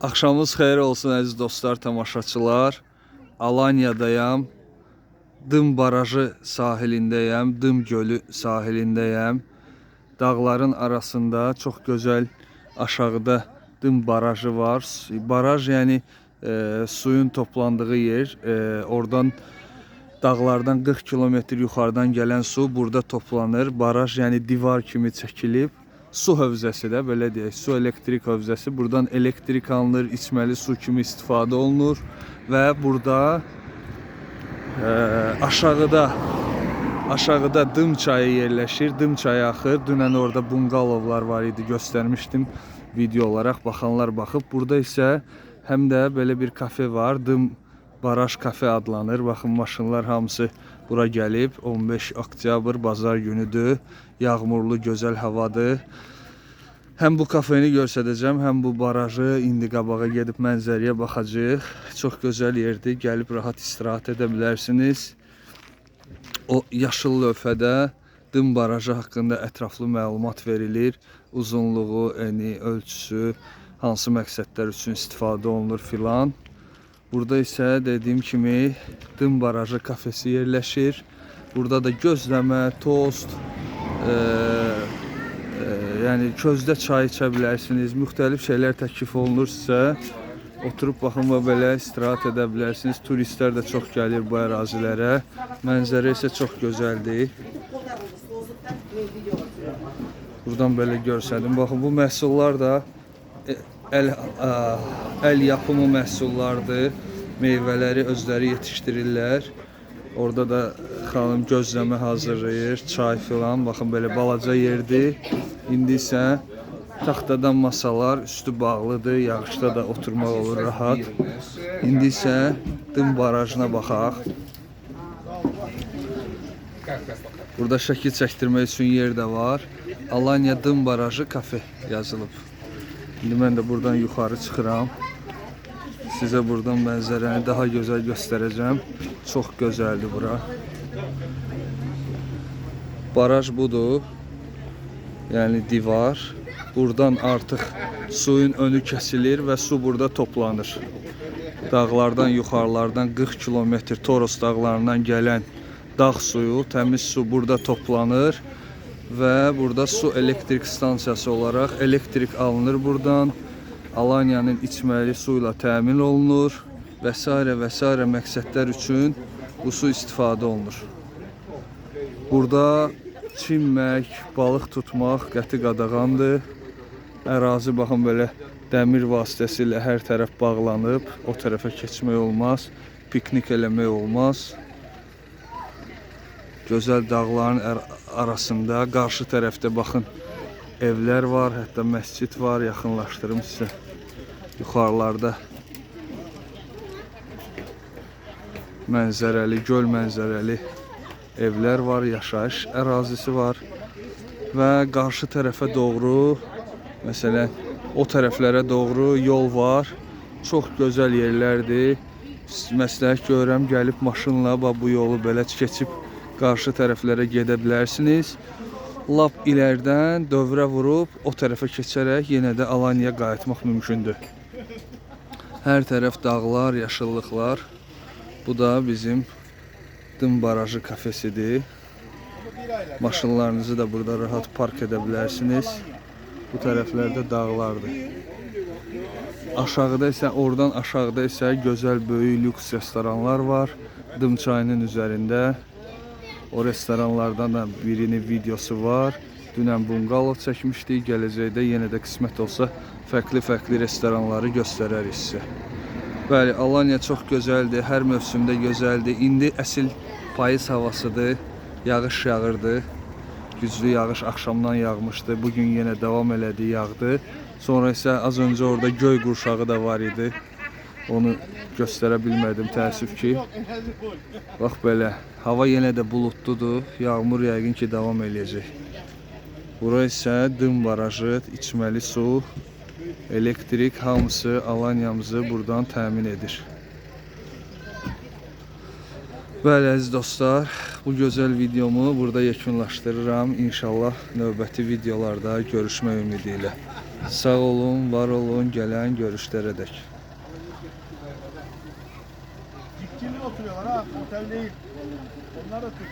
Axşamınız xeyir olsun əziz dostlar, tamaşaçılar. Alanya'dayam. Dım barajı sahilindəyəm, Dım gölü sahilindəyəm. Dağların arasında çox gözəl aşağıda Dım barajı var. Baraj yəni e, suyun toplandığı yer. E, oradan dağlardan 40 kilometr yuxarıdan gələn su burada toplanır. Baraj yəni divar kimi çəkilib. Su hövzəsi də belə deyək, su elektrik hövzəsi. Buradan elektrik alınır, içməli su kimi istifadə olunur və burada e, aşağıda aşağıda Dım çayı yerləşir. Dım çayı axır. Dünən orada bungalovlar var idi, göstərmişdim video olaraq. Baxanlar baxıb. Burada isə həm də belə bir kafe var. Dım Baraj kafe adlanır. Baxın maşınlar hamısı bura gəlib. 15 oktyabr bazar günüdür. Yağmurlu, gözəl havadır. Həm bu kafeni göstərəcəm, həm bu barajı indi qabağa gedib mənzərəyə baxacağıq. Çox gözəl yerdir. Gəlib rahat istirahət edə bilərsiniz. O yaşıl lövhədə Dım barajı haqqında ətraflı məlumat verilir. Uzunluğu, eni, ölçüsü, hansı məqsədlər üçün istifadə olunur filan. Burada isə dediyim kimi Dım barajı kafesi yerləşir. Burada da gözləmə, tost, e, e, yəni közdə çay içə bilərsiniz. Müxtəlif şeylər təklif olunur sizə. Oturub baxın və belə istirahət edə bilərsiniz. Turistlər də çox gəlir bu ərazilərə. Mənzərə isə çox gözəldir. Buradan belə görsədim. Baxın bu məhsullar da e, əl ə, əl yapımı məhsullardır. Meyvələri özləri yetişdirirlər. Orada da xanım gözləmə hazırlayır, çay filan. Baxın belə balaca yerdir. İndi isə taxtadan masalar, üstü bağlıdır. Yağışda da oturmaq olur rahat. İndi isə Dım barajına baxaq. Burada şəkil çəkdirmək üçün yer də var. Alanya Dım barajı kafe yazılıb. İndi mən də buradan yuxarı çıxıram. Sizə buradan mənzərəni daha gözəl göstərəcəm. Çox gözəldir bura. Baraj budur. Yəni divar. Buradan artıq suyun önü kəsilir və su burada toplanır. Dağlardan, yuxarılardan 40 kilometr Toros dağlarından gələn dağ suyu, təmiz su burada toplanır və burada su elektrik stansiyası olaraq elektrik alınır buradan. Alanya'nın içməli su ilə təmin olunur və s. və s. məqsədlər üçün bu su istifadə olunur. Burada çimmək, balıq tutmaq qəti qadağandır. Ərazi baxın belə dəmir vasitəsilə hər tərəf bağlanıb, o tərəfə keçmək olmaz, piknik eləmək olmaz. Gözəl dağların arasında qarşı tərəfdə baxın evlər var, hətta məscid var, yaxınlaşdırım sizə. Yuxarılarda mənzərəli, göl mənzərəli evlər var, yaşayış ərazisi var və qarşı tərəfə doğru məsələn o tərəflərə doğru yol var. Çox gözəl yerlərdir. Məsləhət görürəm gəlib maşınla bu yolu belə keçib qarşı tərəflərə gedə bilərsiniz. Lap ilərdən dövrə vurub o tərəfə keçərək yenə də Alanyaya qayıtmaq mümkündür. Hər tərəf dağlar, yaşıllıqlar. Bu da bizim Dım barajı kafesidir. Maşınlarınızı da burada rahat park edə bilərsiniz. Bu tərəflərdə dağlardır. Aşağıda isə oradan aşağıda isə gözəl böyük lüks restoranlar var. Dım çayının üzərində. O restoranlardan da birinin videosu var. Dünən bungalov çəkmişdik. Gələcəkdə yenə də qismət olsa fərqli-fərqli restoranları göstərərik sizə. Bəli, Alanya çox gözəldir. Hər mövsümdə gözəldir. İndi əsl payız havasıdır. Yağış yağırdı. Güclü yağış axşamdan yağmışdı. Bu gün yenə davam elədi, yağdı. Sonra isə az öncə orada göy qurşağı da var idi. Onu göstərə bilmədim təəssüf ki. Bax belə. Hava yenə də buludludur. Yağmur yəqin ki davam eləyəcək. Bura isə Dım barajı, içməli su, elektrik hamısı Alanyamızı buradan təmin edir. Bəli əziz dostlar, bu gözəl videomu burada yekunlaşdırıram. İnşallah növbəti videolarda görüşmək ümidi ilə. Sağ olun, var olun, gelen görüşlere dek. Dikkinli oturuyorlar ha, otel değil. Onlar da Türk.